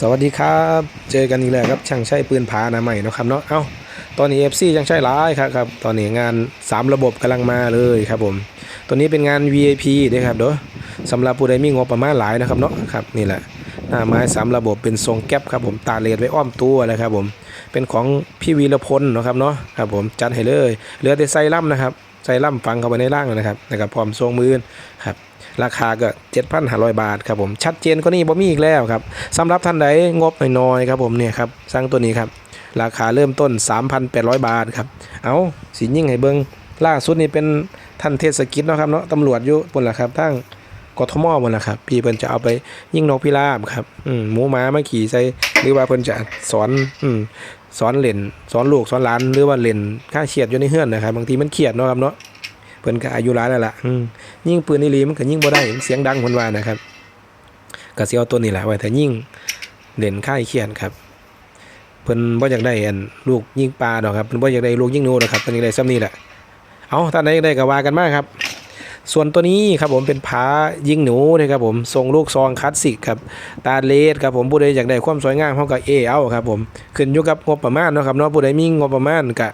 สวัสดีครับ เจอกันอีกแล้วครับช่างใช้ปืนผาหนาใหม่นะครับเนาะ เอ้า ตอนนี้ FC ช่างใช้ร้ายครับครับ ตอนนี้งาน 3 ระบบกำลังมาเลยครับผม ตัวนี้เป็นงาน VIP ด้วยครับเด้อสำหรับผู้ใดมีงบประมาณหลายนะครับเนาะครับนี่แหละหน้าไม้สามระบบเป็นทรงแก๊ปครับผมตาเลดไว้อ้อมตัวเลยครับผม เป็นของพี่วีรพลนะครับเนาะครับผมจัดให้เลยเหลือแต่ไซล่ำนะครับไซล่ำฟังเข้าไปในร่างนะครับนะครับพร้อมทรงมือครับ ราคาก็ 7,500 บาทครับผมชัดเจนก็นี่บ่มีอีกแล้วครับสำหรับท่านใดงบน้อยๆครับผมเนี่ยครับสร้างตัวนี้ครับราคาเริ่มต้น 3,800 บาทครับเอาสิยิ่งให้เบิงล่าสุดนี่เป็นท่านเทศกิจเนาะครับเนาะตำรวจอยู่บนละครับทั้งกทมบนละครับ พี่เพิ่นจะเอาไปยิ่งนกพิราบครับอืมหมูหมามาขี่ใส่หรือว่าเพิ่นจะสอนอืมสอนเล่นสอนลูกสอนหลานหรือว่าเล่นค่าเครียดอยู่ในเฮือนนะครับบางทีมันเครียดเนาะครับเนาะ เพิ่นก็อายุหลายแล้วล่ะอืมยิ่งปืนนี่ลีมันก็ยิ่งบ่ได้มันเสียงดังเพิ่นว่านะครับก็สิเอาตัวนี้แหละไว้ถ้ายิ่งเด่นค่ายเขียนครับเพิ่นบ่อยากได้อันลูกยิงปลาดอกครับเพิ่นบ่อยากได้ลูกยิงหนูดอกครับเพิ่นอยากได้ซ้ำนี้แหละเอาท่านใดอยากได้ก็ว่ากันมาครับ ส่วนตัวนี้ครับผมเป็นผายิงหนูนะครับผมทรงลูกซองคลาสสิกครับตาเลสครับผมผู้ใดอยากได้ความสวยงามเฮาก็เอเอาครับผมขึ้นอยู่กับงบประมาณเนาะครับเนาะผู้ใดมีงบประมาณก็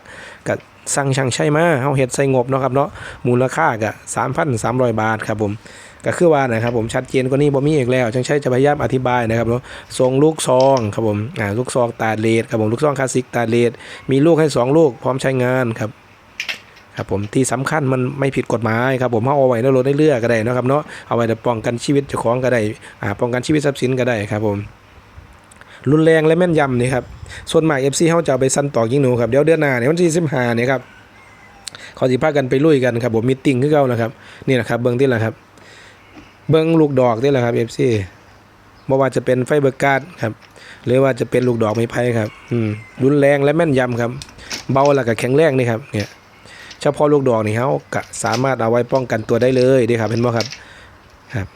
ก็ สั่งช่างใช้มาเฮาเฮ็ดใส่งบเนาะครับเนาะมูลค่าก็3,300 บาทครับผมก็คือว่านะครับผมชัดเจนกว่านี้บ่มีอีกแล้วช่างใช้จะพยายามอธิบายนะครับเนาะทรงลูกซองครับผมอ่าลูกซองตาเลสครับผมลูกซองคลาสสิกตาเลสมีลูกให้สองลูกพร้อมใช้งานครับครับผมที่สำคัญมันไม่ผิดกฎหมายครับผมเอาไว้ในรถในเรือก็ได้เนาะครับเนาะเอาไว้ป้องกันชีวิตเจ้าของก็ได้อ่าป้องกันชีวิตทรัพย์สินก็ได้ครับผมรุนแรงและแม่นยำนี่ครับ ส่วนมาก FC เฮาจะเอาไปสั้นต่อยิงหนูครับเดี๋ยวเดือนหน้าเนี่ยวันที่15เนี่ยครับเขาสิพากันไปลุยกันครับผมมีตติ้งคือเก่านะครับนี่แหละครับเบิ่งที่แหละครับ เบิ่งลูกดอกนี่แหละครับ FC บ่ว่าจะเป็นไฟเบอร์การ์ดครับหรือว่าจะเป็นลูกดอกไม้ไผ่ครับอืมรุนแรงและแม่นยำครับ เบาแล้วก็แข็งแรงนี่ครับเนี่ยเฉพาะลูกดอกนี่เขาก็สามารถเอาไว้ป้องกันตัวได้เลยด้ครับเห็นบ่ครับครับ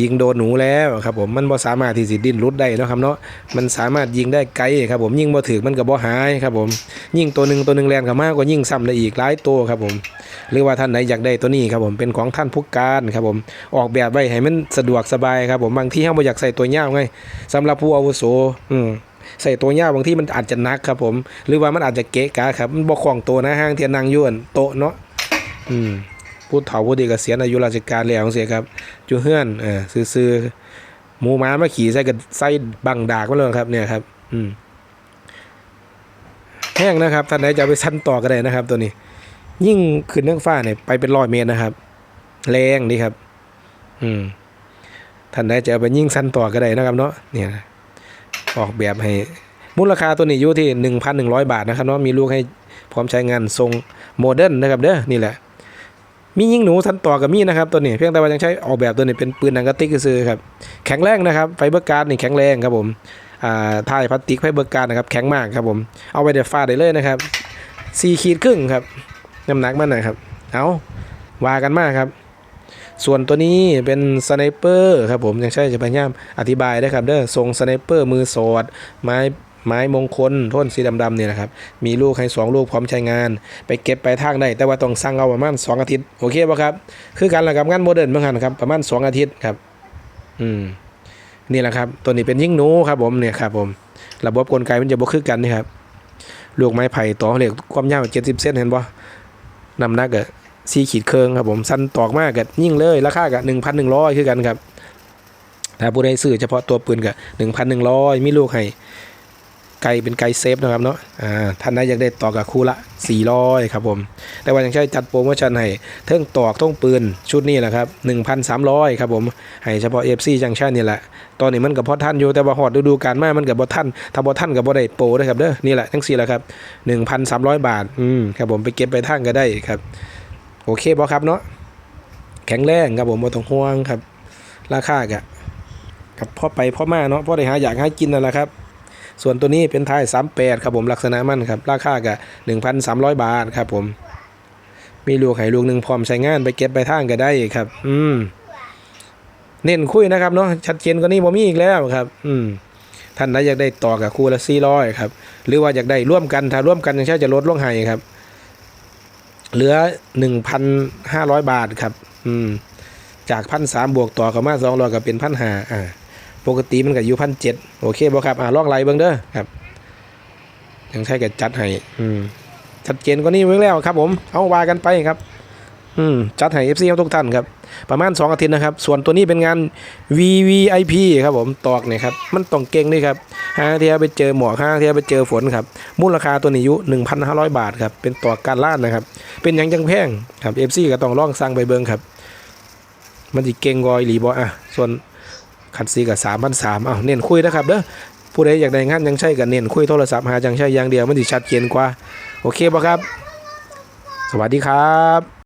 ยิงโดนหนูแล้วครับผมมันบ่สามารถที่สิดิ้นรุดได้นะครับเนาะมันสามารถยิงได้ไกลครับผมยิงบ่ถึกมันก็บ่หายครับผมยิงตัวหนึ่งตัวหนึ่งแรงเข้ามากกว่ายิงซ้ำได้อีกหลายตัวครับผม หรือว่าท่านไหนอยากได้ตัวนี้ครับผมเป็นของท่านผู้การครับผมออกแบบไว้ให้มันสะดวกสบายครับผมบางที่เฮาบ่อยากใส่ตัวยาวไงสำหรับผู้อาวุโสอืมใส่ตัวยาวบางที่มันอาจจะนักครับผม หรือว่ามันอาจจะเกะกะครับมันบ่คล่องตัวนะห้างเทียนนางยวนโตเนาะอืม ผู้เฒ่าผู้ดีเกษียณอายุราชการแล้วจังซี่ครับจุเฮือนเออซื่อๆหมูม้ามาขี่ใส่กับใส่บังดากมาเลยครับเนี่ยครับ อืมแห้งนะครับท่านใดจะไปสั้นต่อก็ได้นะครับ ตัวนี้ ยิ่งขึ้นเรื่องฟ้าเนี่ยไปเป็นร้อยเมตรนะครับ แรงดีครับ อืมท่านใดจะเอาไปยิ่งสั้นต่อก็ได้นะครับ เนาะเนี่ยออกแบบให้มูลค่าตัวนี้อยู่ที่ 1,100 บาทนะครับเนาะมีลูกให้พร้อมใช้งานทรงโมเดิร์นนะครับเด้อนี่แหละ มียิงหนูทันต่อกับมีนะครับตัวนี้เพียงแต่ว่ายังใช้ออกแบบตัวนี้เป็นปืนหนังกระติกซื้อครับแข็งแรงนะครับไฟเบอร์การ์ดนี่แข็งแรงครับผมอ่าท้ายพลาสติกไฟเบอร์การ์ดนะครับแข็งมากครับผมเอาไว้เดี๋ยวฟาดได้เลยนะครับ4ขีดครึ่งครับน้ำหนักมันนะครับเอาวากันมากครับ ส่วนตัวนี้เป็นสไนเปอร์ครับผมยังใช่จะพยายามอธิบายได้ครับเด้อทรงสไนเปอร์มือสอดไม้ ไม้มงคลท่นสีดำๆเนี่ยนะครับ มีลูกให้สองลูกพร้อมใช้งาน ไปเก็บไปทางได้ แต่ว่าต้องสั่งเอาประมาณ 2 อาทิตย์ โอเคป่ะครับ คือการละกับงานโมเดิร์นเหมือนกันครับ ประมาณ 2 อาทิตย์ครับ อืม นี่แหละครับ ตัวนี้เป็นยิ่งหนูครับผมเนี่ยครับผม ระบบกลไกมันจะบ่คือกันนี่ครับ ลูกไม้ไผ่ต่อเหล็กความยาว70เซนเห็นป่ะน้ำหนักอะซีขีดเคืองครับผม สั้นตอกมากกับยิ่งเลย ราคากับหนึ่งพันหนึ่งร้อยคือกันครับ ถ้าผู้ใดซื้อเฉพาะตัวปืนกับหนึ่งพันหนึ่งร้อยมีลูกให้ ไกลเป็นไกลเซฟนะครับเนาะอ่าท่านใดอยากได้ตอกกับคู่ละสี่ร้อยครับผม แต่ว่ายังใช้จัดโปรโมชั่นให้เทิงตอกท่งปืนชุดนี้แหละครับหนึ่งพันสามร้อยครับผม ให้เฉพาะเอฟซีจังชั่นนี่แหละ ตอนนี้มันกับพอท่านอยู่แต่ว่าหอดฤดูกาลมามันกับบอท่านถ้าบอท่านกับบอได้โปรนะครับเด้อนี่แหละทั้งสี่แหละครับหนึ่งพันสามร้อยบาทอืมครับผมไปเก็บไปทั้งก็ได้ครับ โอเคบอครับเนาะแข็งแรงครับผมบ่ต้องห่วงครับ ราคากะกับพ่อไปพ่อมาเนาะพ่อได้หาอยากให้กินนั่นแหละครับ ส่วนตัวนี้เป็นท้าย 38 ครับผมลักษณะมันครับราคากะ1,300 บาทครับผม มีลูกไห้ลูกหนึ่งพร้อมใช้งานไปเก็บไปทางก็ได้ครับ อืมเน้นคุยนะครับเนาะชัดเจนกว่านี้บ่มีอีกแล้วครับ อืมท่านใดอยากได้ต่อกับคู่ละ400ครับหรือว่าอยากได้ร่วมกันถ้าร่วมกันยังใช่จะลดลงให้ครับ เหลือ 1,500 บาทครับ อืมจากพันสามบวกต่อกับมาสองร้อยก็เป็นพันหาอ่า ปกติมันก็อยู่พันเจ็ดโอเคบ่ครับอ่าลองไล่เบิ่งเด้อครับยังใช่ก็จัดให้อืมชัดเจนกว่านี้เบิ่งแล้วครับ ผมเอาวากันไปครับ อืมจัดให้ FC ทุกท่านครับ ประมาณ 2 อาทิตย์นะครับ ส่วนตัวนี้เป็นงาน VVIP ครับผมตอกเนี่ยครับ มันต้องเก่งด้วยครับห้าเทียไปเจอหมอกห้าเทียไปเจอฝนครับ มูลค่าตัวนี้อยู่1,500 บาทครับ เป็นตอกการล่านนะครับ เป็นยังจังแพงครับ FC ก็ต้องล่องสั่งไปเบิงครับ มันสิเก่งกอีหลีบอะ ส่วน คันซีกับ3,300อ้ามเน้นคุยนะครับเด้อผู้ใดอยากได้งานยังใช่กับเน้นคุยโทรศัพท์หาจังใช่อย่างเดียวมันจะชัดเจนกว่า โอเคบ่ครับ สวัสดีครับ